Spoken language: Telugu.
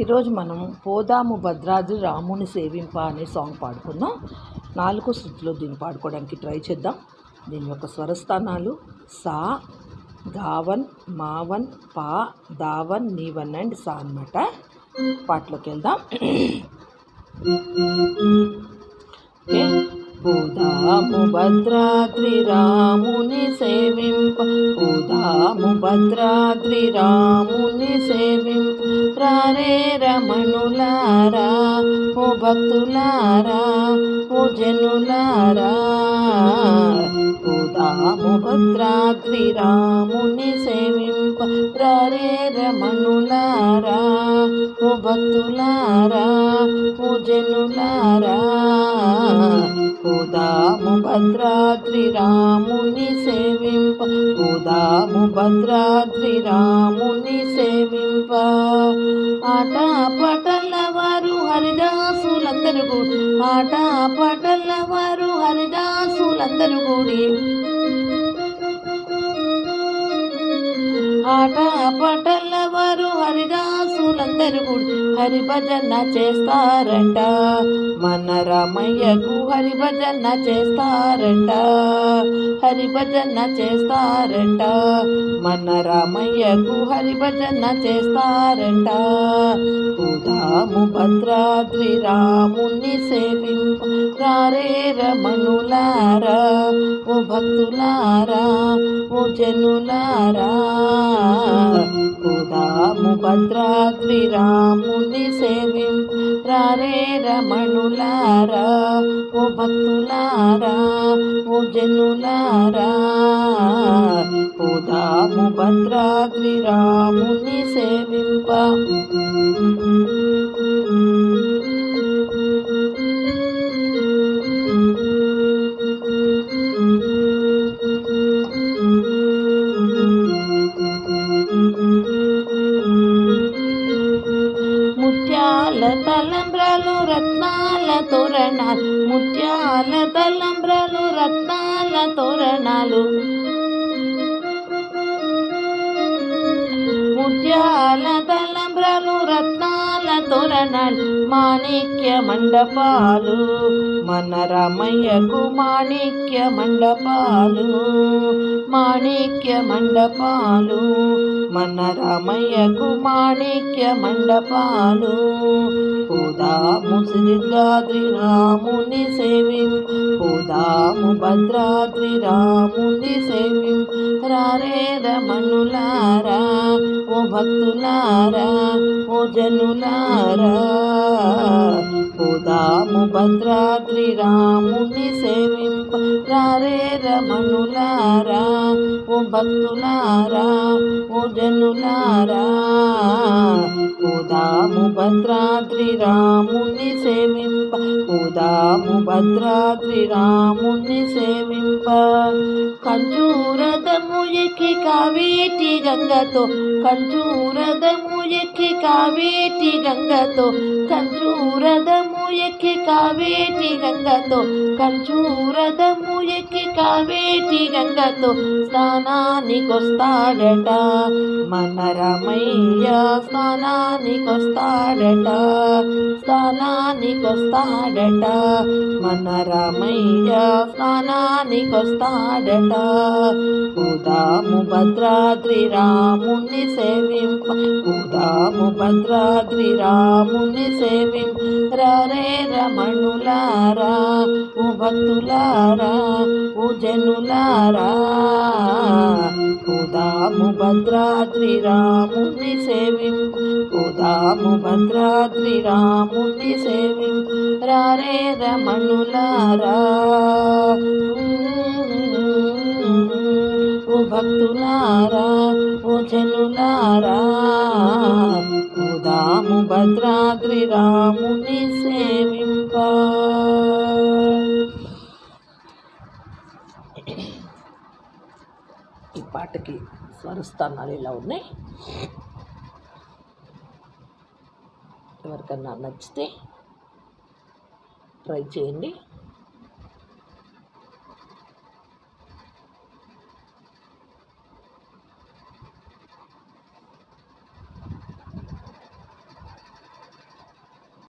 ఈరోజు మనం పోదాము భద్రాద్రి రాముని సేవింప అనే సాంగ్ పాడుకుందాం. నాలుగో శృతిలో దీన్ని పాడుకోవడానికి ట్రై చేద్దాం. దీని యొక్క స్వరస్థానాలు సా గావన్ మావన్ పా దావన్ నీవన్ అండ్ సా అన్నమాట. పాటలోకి వెళ్దాం. పోదాము భద్రాద్రి రాముని సేవింప పోదాము భద్రాద్రి రాముని సేవింప. రారే రమణులారా ఓ భక్తులారా ఓ జనులారా. పోదాము భద్రాద్రి రాముని సేవింప రారే రమణులారా ఓ భక్తులారా ఓ జనులారా. పోదాము భద్రాద్రి రాముని సేవి భద్రాద్రి రాముని సేవింప. ఆట పటల వారు హరిదాసులందరూ కూడి ఆట పటల వారు హరిదాసులందరూ కూడి. ఆట పటల వారు పెరుగుడు హరిభజన చేస్తారంట. మన రామయ్యకు హరిభజన చేస్తారంట. హరిభజన చేస్తారంట. మన రామయ్యకు హరిభజన చేస్తారంట. పోదాము భద్రాద్రి రాముని సేవింప రారే రమణులారా ఓ భక్తులారా ఓ జనులారా. పోదాము భద్రాద్రి రాముని సేవిం రారే రమణులారా ఓ భక్తులారా ఓ జనులారా. పోదాము భద్రాద్రి రాముని సేవింప. ముత్యాల తలంబ్రలు రత్నాల తోరణాలు. ముత్యాల తలంబ్రలు రత్నాల తోరణాలు మాణిక్య మండపాలు. మన రామయ్యకు మాణిక్య మండపాలు. మాణిక్య మండపాలు మన రామయ్యకు మాణిక్య మండపాలు. పోదాము శ్రీగాద్రి రాముని సేవిం పోదాము భద్రాద్రి రాముని సేవిం. రారేద మనులారా ఓ భక్తులారా ఓ జనులారా పోదాము భద్రాద్రి రాముని సేవింప. రారే రమణులారా ఓ భక్తులారా ఓ జనులారా పోదాము భద్రాద్రి రాముని సేవింప పోదాము భద్రాద్రి రాముని సేవింప. కంచూరదము ఎక్కి కావేటి గంగతో కంచూరదము ఎక్కి కావేటి గంగతో కంచూరదము ఎక్కి కావేటి గంగతో కంచూరదము ఎక్కి కావేటి గంగతో స్నానానికొస్తాడట మన రమయ్య స్నానానికొస్తాడట స్నానానికొస్తాడట మన రమయ్య స్నానానికొస్తాడట. పోదాము భద్రాద్రి రాముని సేవింప పోదాము భద్రాద్రి రాముని సేవింప రే రమణులారా ఓ భక్తులారా ఓ జనులారా పోదాము భద్రాద్రి రాముని సేవింపు పోదాము భద్రాద్రి రాముని సేవింపు రారే రమణులారా. ఓ భక్తులారా ఓ జనులారా భద్రాద్రి రాముని సేవింప. ఈ పాటకి స్వరస్థానాలు ఇలా ఉన్నాయి. ఎవరికన్నా నచ్చితే ట్రై చేయండి.